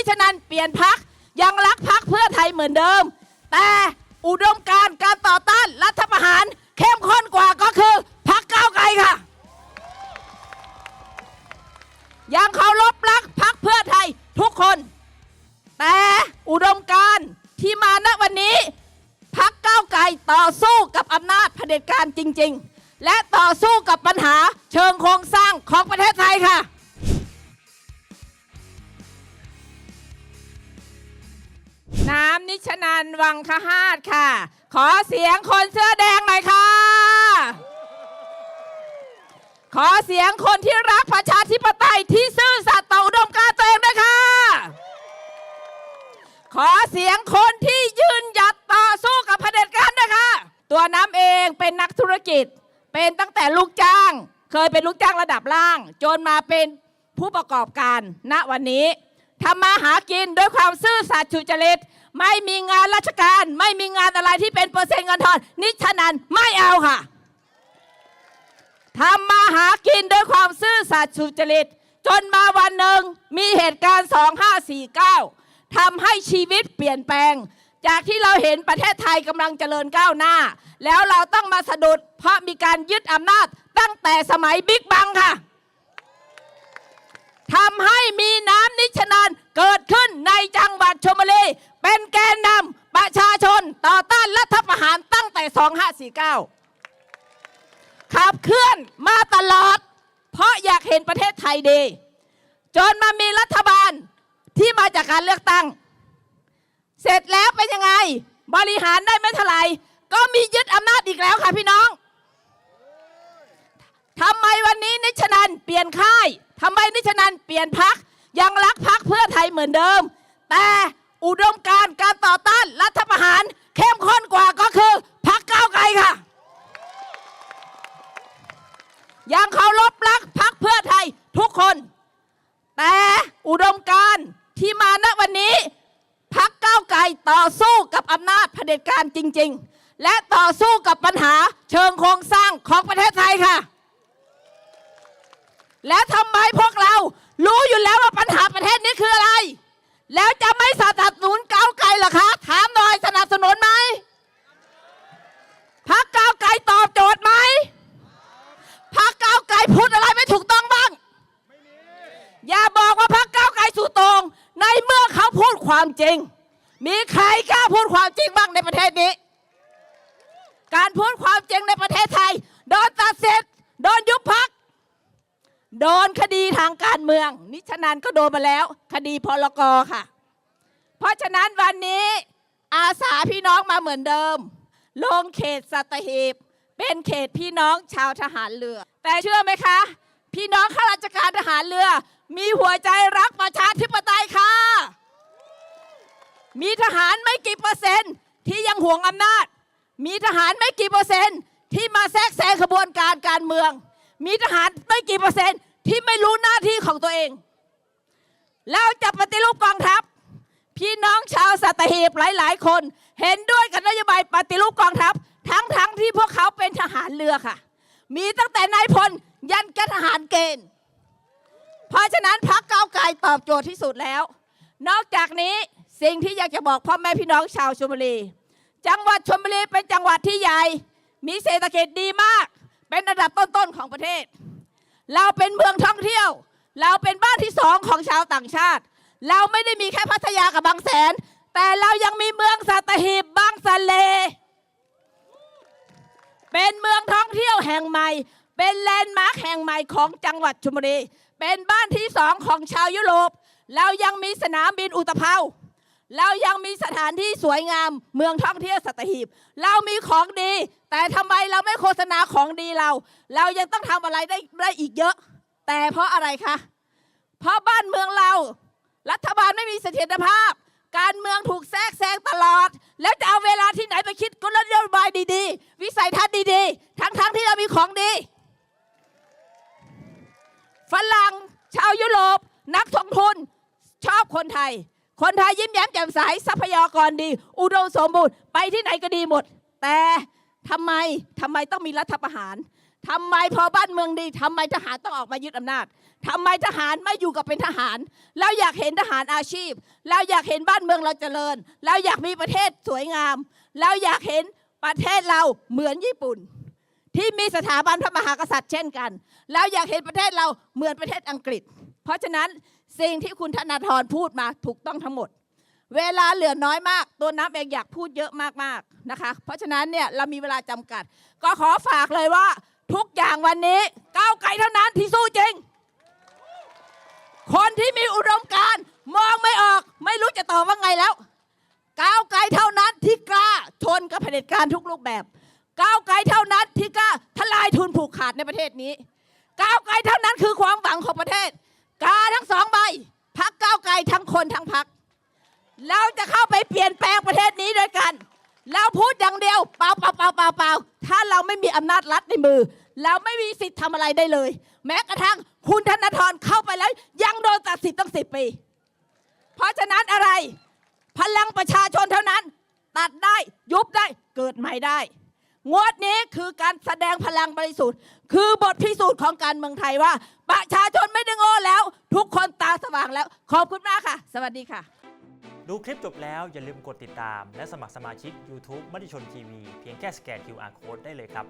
นิชนันเปลี่ยนพักยังรักพักเพื่อไทยเหมือนเดิม แต่อุดมการณ์การต่อต้านรัฐประหารเข้มข้นกว่าก็คือพักก้าวไกลค่ะ ยังเคารพรักพักเพื่อไทยทุกคน แต่อุดมการณ์ที่มาณวันนี้พักก้าวไกลต่อสู้กับอำนาจเผด็จการจริง ๆ และต่อสู้กับปัญหาเชิงโครงสร้างของประเทศไทยค่ะ น้ำนิชนันวังคหาดค่ะ ขอเสียงคนเสื้อแดงหน่อยค่ะ ขอเสียงคนที่รักประชาธิปไตยที่ซื่อสัตย์ต่ออุดมการณ์ตัวเองด้วยค่ะ ขอเสียงคนที่ยืนหยัดต่อสู้กับเผด็จการด้วยค่ะ ตัวน้ำเองเป็นนักธุรกิจ เป็นตั้งแต่ลูกจ้าง เคยเป็นลูกจ้างระดับล่าง จนมาเป็นผู้ประกอบการณวันนี้ ทำมาหากินด้วยความซื่อสัตย์สุจริต ไม่มีงานราชการ ไม่มีงานอะไรที่เป็นเปอร์เซ็นต์เงินทอนนิชนันไม่เอาค่ะทำมาหากินด้วยความซื่อสัตย์สุจริต จนมาวันหนึ่งมีเหตุการณ์ 2549ทำให้ชีวิตเปลี่ยนแปลง จากที่เราเห็นประเทศไทยกำลังเจริญก้าวหน้า แล้วเราต้องมาสะดุดเพราะมีการยึดอำนาจตั้งแต่สมัยบิ๊กบังค่ะ ทำให้มีน้ำนิชนานเกิดขึ้นในจังหวัดชลบุรีเป็นแกนนำประชาชนต่อต้านรัฐประหารตั้งแต่ 2549 ขับเคลื่อนมาตลอด เพราะอยากเห็นประเทศไทยดี จนมามีรัฐบาลที่มาจากการเลือกตั้ง เสร็จแล้วเป็นยังไง บริหารได้ไม่เท่าไหร่ก็มียึดอำนาจอีกแล้วค่ะพี่น้องทำไมวันนี้นิชนันเปลี่ยนค่าย ทำไมนิชนันเปลี่ยนพักยังรักพักเพื่อไทยเหมือนเดิม แต่อุดมการณ์การต่อต้านรัฐประหารเข้มข้นกว่าก็คือพักก้าวไกลค่ะ ยังเคารพรักพักเพื่อไทยทุกคน แต่อุดมการณ์ที่มาณวันนี้พักก้าวไกลต่อสู้กับอำนาจเผด็จการจริง ๆ และต่อสู้กับปัญหาเชิงโครงสร้างของประเทศไทยค่ะ และทำไมพวกเรารู้อยู่แล้วว่าปัญหาประเทศนี้คืออะไร แล้วจะไม่สนับสนุนก้าวไกลหรอคะ ถามหน่อยสนับสนุนไหมพักก้าวไกลตอบโจทย์ไหมพักก้าวไกลพูดอะไรไม่ถูกต้องบ้าง อย่าบอกว่าพักก้าวไกลสู่ตรง ในเมื่อเขาพูดความจริง มีใครกล้าพูดความจริงบ้างในประเทศนี้ การพูดความจริงในประเทศไทย โดนตัดสิทธิ์โดนยุบพัก โดนคดีทางการเมือง นิชนันก็โดนมาแล้ว คดีพลกรค่ะ เพราะฉะนั้นวันนี้อาสาพี่น้องมาเหมือนเดิม ลงเขตสัตหีบ เป็นเขตพี่น้องชาวทหารเรือ แต่เชื่อไหมคะ พี่น้องข้าราชการทหารเรือ มีหัวใจรักประชาธิปไตยค่ะ มีทหารไม่กี่เปอร์เซ็นต์ที่ยังห่วงอำนาจ มีทหารไม่กี่เปอร์เซ็นต์ที่มาแทรกแซงขบวนการการเมือง มีทหารไม่กี่เปอร์เซ็นต์ ที่ไม่รู้หน้าที่ของตัวเองเราจะปฏิรูปกองทัพ พี่น้องชาวสัตหีบหลาย ๆ คน เห็นด้วยกับนโยบายปฏิรูปกองทัพ ทั้งๆทที่พวกเขาเป็นทหารเรือค่ะ มีตั้งแต่นายพลยันกทหารเกณฑ์ เพราะฉะนั้นพักเก้าไกลตอบโจทย์ที่สุดแล้ว นอกจากนี้สิ่งที่อยากจะบอกพ่อแม่พี่น้องชาวชลบุรี จังหวัดชลบุรีเป็นจังหวัดที่ใหญ่ มีเศรษฐกิจดีมาก เป็นระดับต้นๆของประเทศ เราเป็นเมืองท่องเที่ยว เราเป็นบ้านที่สองของชาวต่างชาติ เราไม่ได้มีแค่พัทยากับบางแสน แต่เรายังมีเมืองสัตหีบบางสะเล เป็นเมืองท่องเที่ยวแห่งใหม่ เป็นแลนด์มาร์คแห่งใหม่ของจังหวัดชลบุรี เป็นบ้านที่สองของชาวยุโรป เรายังมีสนามบินอุตภเปา เรายังมีสถานที่สวยงามเมืองท่องเที่ยวสัตหีบ เรามีของดี แต่ทำไมเราไม่โฆษณาของดีเรา เรายังต้องทำอะไรได้ได้อีกเยอะ แต่เพราะอะไรคะ เพราะบ้านเมืองเรา รัฐบาลไม่มีเสถียรภาพ การเมืองถูกแทรกแซงตลอด แล้วจะเอาเวลาที่ไหนไปคิดกลนโยบายดีๆ วิสัยทัศน์ดีๆ ทั้งๆที่เรามีของดีฝรั่งชาวยุโรปนักท่องทุนชอบคนไทย คนไทยยิ้มแย้มแจ่มใสทรัพยากรดี อุดมสมบูรณ์ไปที่ไหนก็ดีหมด แต่ทำไมทำไมต้องมีรัฐประหารทำไมพอบ้านเมืองดีทำไมทหารต้องออกมายึดอำนาจทำไมทหารไม่อยู่กับเป็นทหารเราอยากเห็นทหารอาชีพเราอยากเห็นบ้านเมืองเราเจริญเราอยากมีประเทศสวยงามเราอยากเห็นประเทศเราเหมือนญี่ปุ่น ที่มีสถาบันพระมหากษัตริย์เช่นกัน แล้วอยากเห็นประเทศเราเหมือนประเทศอังกฤษ เพราะฉะนั้น สิ่งที่คุณธนาธรพูดมาถูกต้องทั้งหมด เวลาเหลือน้อยมาก ตัวน้ำเองอยากพูดเยอะมากๆนะคะ เพราะฉะนั้นเนี่ยเรามีเวลาจำกัด ก็ขอฝากเลยว่าทุกอย่างวันนี้ก้าวไกลเท่านั้นที่สู้จริง คนที่มีอุดมการณ์มองไม่ออก ไม่รู้จะตอบว่าไงแล้วก้าวไกลเท่านั้นที่กล้าชนกับเผด็จการทุกรูปแบบก้าวไกลเท่านั้นที่กล้าทลายทุนผูกขาดในประเทศนี้ก้าวไกลเท่านั้นคือความหวังของประเทศ กาทั้งสองใบพักก้าวไกลทั้งคนทั้งพัก เราจะเข้าไปเปลี่ยนแปลงประเทศนี้ด้วยกัน เราพูดอย่างเดียวเปล่าเปล่าเปล่าเปล่าเปล่าถ้าเราไม่มีอำนาจรัฐในมือ เราไม่มีสิทธิ์ทำอะไรได้เลย แม้กระทั่งคุณธนาธรเข้าไปแล้ว ยังโดนตัดสิทธิ์ตั้งสิบปี เพราะฉะนั้นอะไร พลังประชาชนเท่านั้น ตัดได้ยุบได้เกิดใหม่ได้ งวดนี้คือการแสดงพลังบริสุทธิ์ คือบทพิสูจน์ของการเมืองไทยว่า ประชาชนไม่ได้โง่แล้ว ทุกคนตาสว่างแล้ว ขอบคุณมากค่ะ สวัสดีค่ะ ดูคลิปจบแล้วอย่าลืมกดติดตาม และสมัครสมาชิก YouTube มติชนทีวีเพียงแค่สแกน QR Code ได้เลยครับ